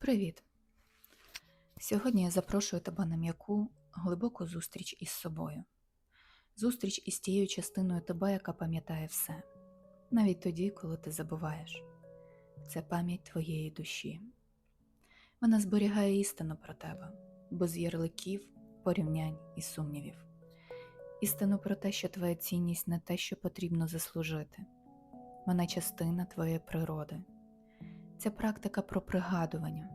Привіт! Сьогодні я запрошую тебе на м'яку, глибоку зустріч із собою. Зустріч із тією частиною тебе, яка пам'ятає все, навіть тоді, коли ти забуваєш. Це пам'ять твоєї душі. Вона зберігає істину про тебе, без ярликів, порівнянь і сумнівів. Істину про те, що твоя цінність не те, що потрібно заслужити. Вона частина твоєї природи. Це практика про пригадування,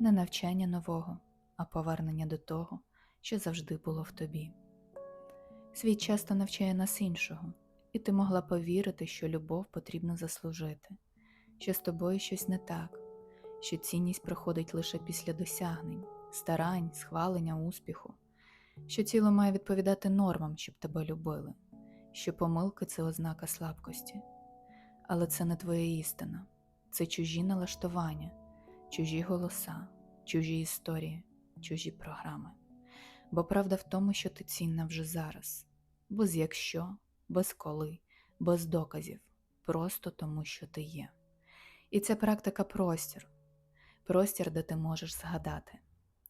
не навчання нового, а повернення до того, що завжди було в тобі. Світ часто навчає нас іншого, і ти могла повірити, що любов потрібно заслужити, що з тобою щось не так, що цінність приходить лише після досягнень, старань, схвалення успіху, що тіло має відповідати нормам, щоб тебе любили, що помилки це ознака слабкості. Але це не твоя істина це чужі налаштування, чужі голоса, чужі історії, чужі програми. Бо правда в тому, що ти цінна вже зараз, без якщо, без коли, без доказів, просто тому, що ти є. І це практика простір, простір, де ти можеш згадати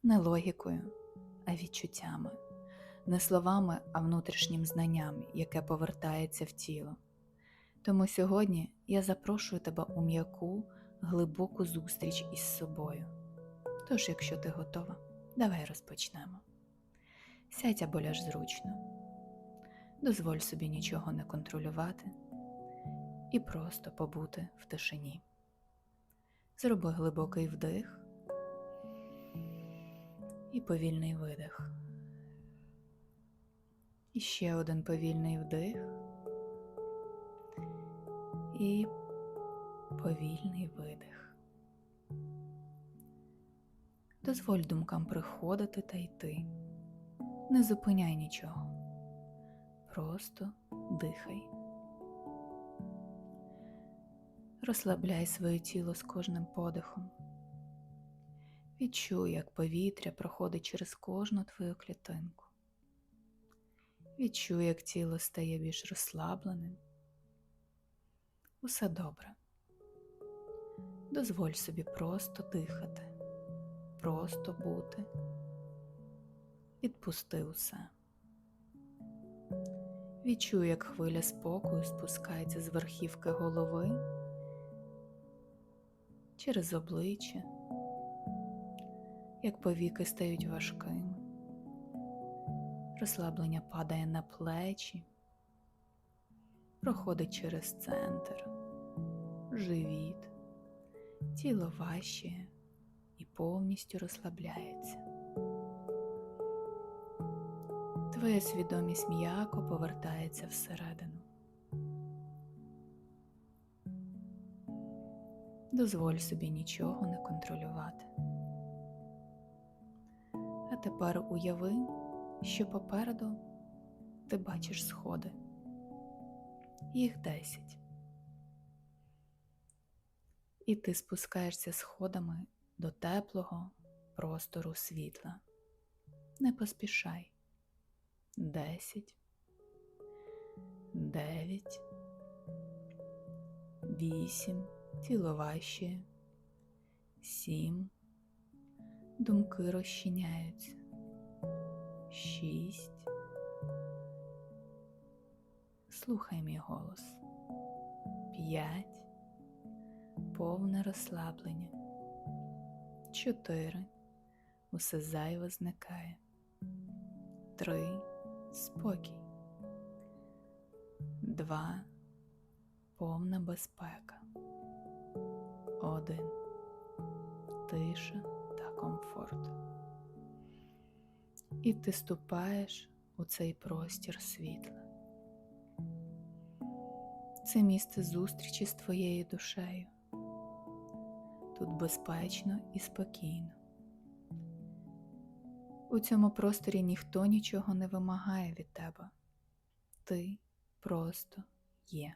не логікою, а відчуттями, не словами, а внутрішнім знанням, яке повертається в тіло. Тому сьогодні я запрошую тебе у м'яку, глибоку зустріч із собою. Тож, якщо ти готова, давай розпочнемо. Сядь або ляж зручно, дозволь собі нічого не контролювати і просто побути в тишині. Зроби глибокий вдих і повільний видих. І ще один повільний вдих і повільний видих. Дозволь думкам приходити та йти. Не зупиняй нічого. Просто дихай. Розслабляй своє тіло з кожним подихом. Відчуй, як повітря проходить через кожну твою клітинку. Відчуй, як тіло стає більш розслабленим. Усе добре. Дозволь собі просто дихати, просто бути. Відпусти усе. Відчуй, як хвиля спокою спускається з верхівки голови через обличчя, як повіки стають важкими, розслаблення падає на плечі, проходить через центр, живіт, тіло важче і повністю розслабляється. Твоя свідомість м'яко повертається всередину. Дозволь собі нічого не контролювати. А тепер уяви, що попереду ти бачиш сходи. Їх десять. І ти спускаєшся сходами до теплого простору світла. Не поспішай. Десять, дев'ять, вісім, тіло важче, сім, думки розчиняються, шість. Слухай мій голос. П'ять, повне розслаблення. Чотири. Усе зайве зникає. Три спокій. Два. Повна безпека. Один. Тиша та комфорт. І ти ступаєш у цей простір світла. Це місце зустрічі з твоєю душею. Тут безпечно і спокійно. У цьому просторі ніхто нічого не вимагає від тебе. Ти просто є.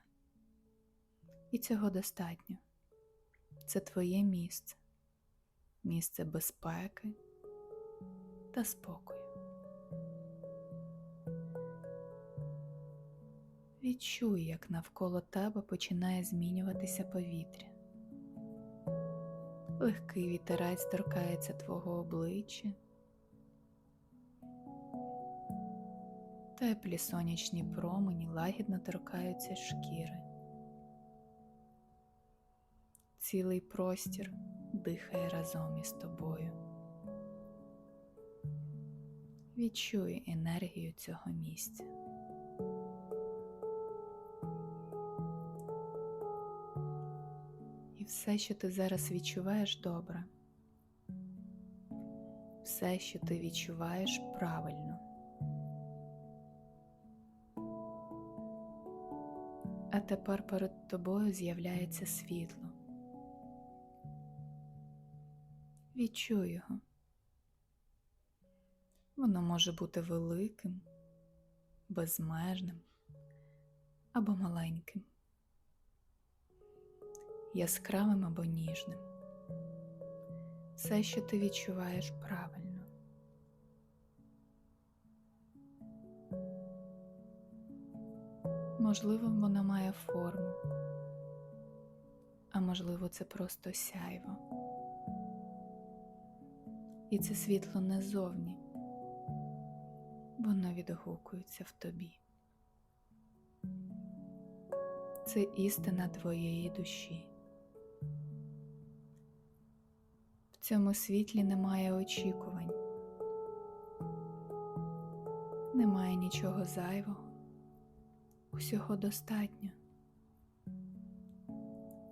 І цього достатньо. Це твоє місце, місце безпеки та спокою. Відчуй, як навколо тебе починає змінюватися повітря. Легкий вітерець торкається твого обличчя. Теплі сонячні промені лагідно торкаються шкіри. Цілий простір дихає разом із тобою. Відчуй енергію цього місця. Все, що ти зараз відчуваєш, добре. Все, що ти відчуваєш правильно. А тепер перед тобою з'являється світло. Відчуй його. Воно може бути великим, безмежним або маленьким, яскравим або ніжним. Все, що ти відчуваєш правильно. Можливо, воно має форму, а можливо, це просто сяйво. І це світло не зовні, воно відгукується в тобі. Це істина твоєї душі. В цьому світлі немає очікувань, немає нічого зайвого, усього достатньо.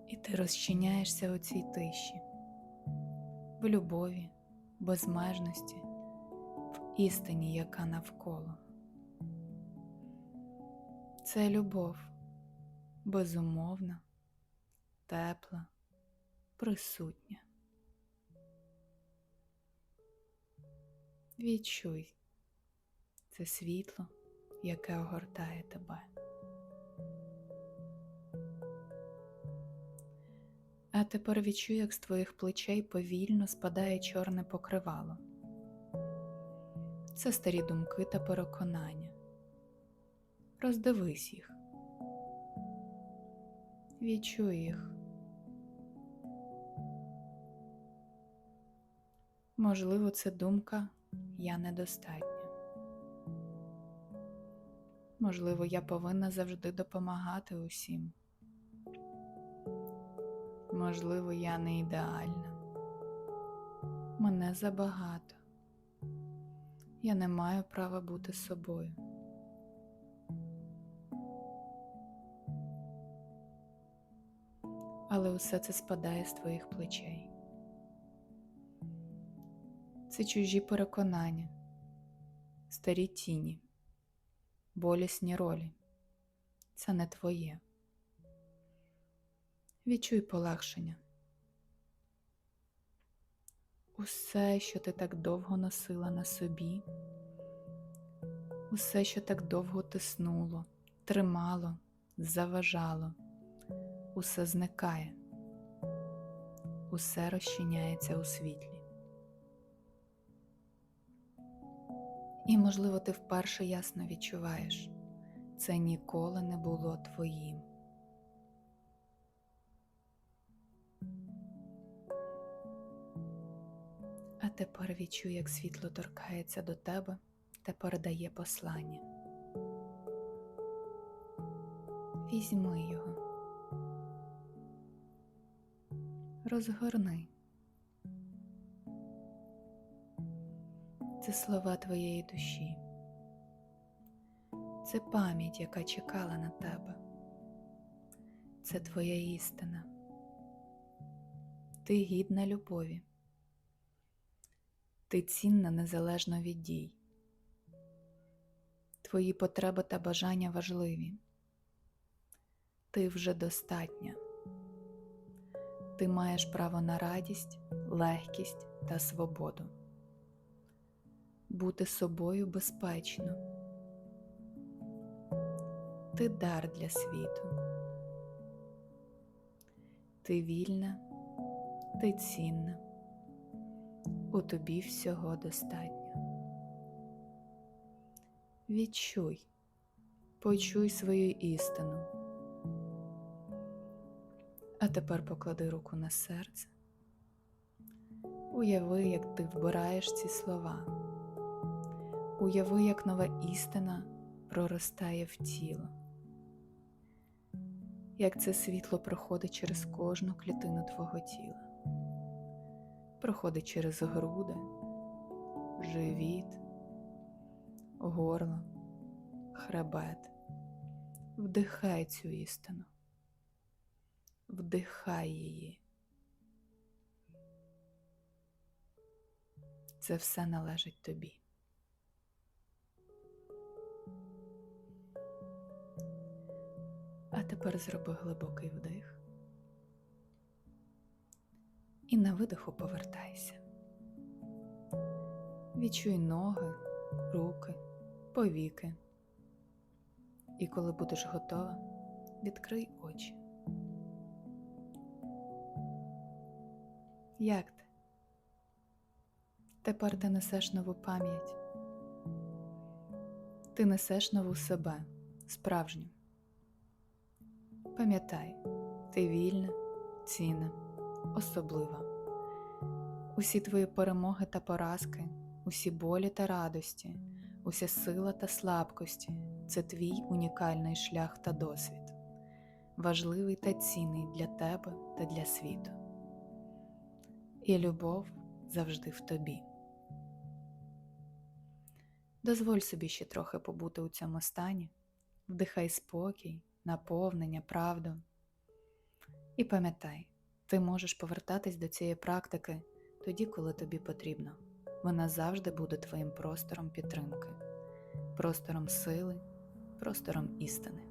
І ти розчиняєшся у цій тиші, в любові, безмежності, в істині, яка навколо. Це любов безумовна, тепла, присутня. Відчуй це світло, яке огортає тебе. А тепер відчуй, як з твоїх плечей повільно спадає чорне покривало. Це старі думки та переконання. Роздивись їх. Відчуй їх. Можливо, це думка я недостатня. Можливо, я повинна завжди допомагати усім. Можливо, я не ідеальна. Мене забагато. Я не маю права бути собою. Але усе це спадає з твоїх плечей. Це чужі переконання, старі тіні, болісні ролі. Це не твоє. Відчуй полегшення. Усе, що ти так довго носила на собі, усе, що так довго тиснуло, тримало, заважало, усе зникає, усе розчиняється у світлі. І, можливо, ти вперше ясно відчуваєш, це ніколи не було твоїм. А тепер відчуй, як світло торкається до тебе та передає послання. Візьми його, розгорни. Це слова твоєї душі, це пам'ять, яка чекала на тебе, це твоя істина, ти гідна любові. Ти цінна незалежно від дій. Твої потреби та бажання важливі. Ти вже достатня. Ти маєш право на радість, легкість та свободу. Бути собою безпечно. Ти дар для світу. Ти вільна, ти цінна у тобі всього достатньо. Відчуй, почуй свою істину. А тепер поклади руку на серце Уяви, як ти вбираєш ці слова. Уяви, як нова істина проростає в тіло, як це світло проходить через кожну клітину твого тіла, проходить через груди, живіт, горло, хребет. Вдихай цю істину, вдихай її. Це все належить тобі. Тепер зроби глибокий вдих. І на видиху повертайся. Відчуй ноги, руки, повіки. І коли будеш готова, відкрий очі. Як ти? Тепер ти несеш нову пам'ять. Ти несеш нову себе, справжню. Пам'ятай, ти вільна, цінна, особлива. Усі твої перемоги та поразки, усі болі та радості, уся сила та слабкості це твій унікальний шлях та досвід, важливий та цінний для тебе та для світу. І любов завжди в тобі. Дозволь собі ще трохи побути у цьому стані, вдихай спокій, наповнення, правду. І пам'ятай, ти можеш повертатись до цієї практики тоді, коли тобі потрібно. Вона завжди буде твоїм простором підтримки, простором сили, простором істини.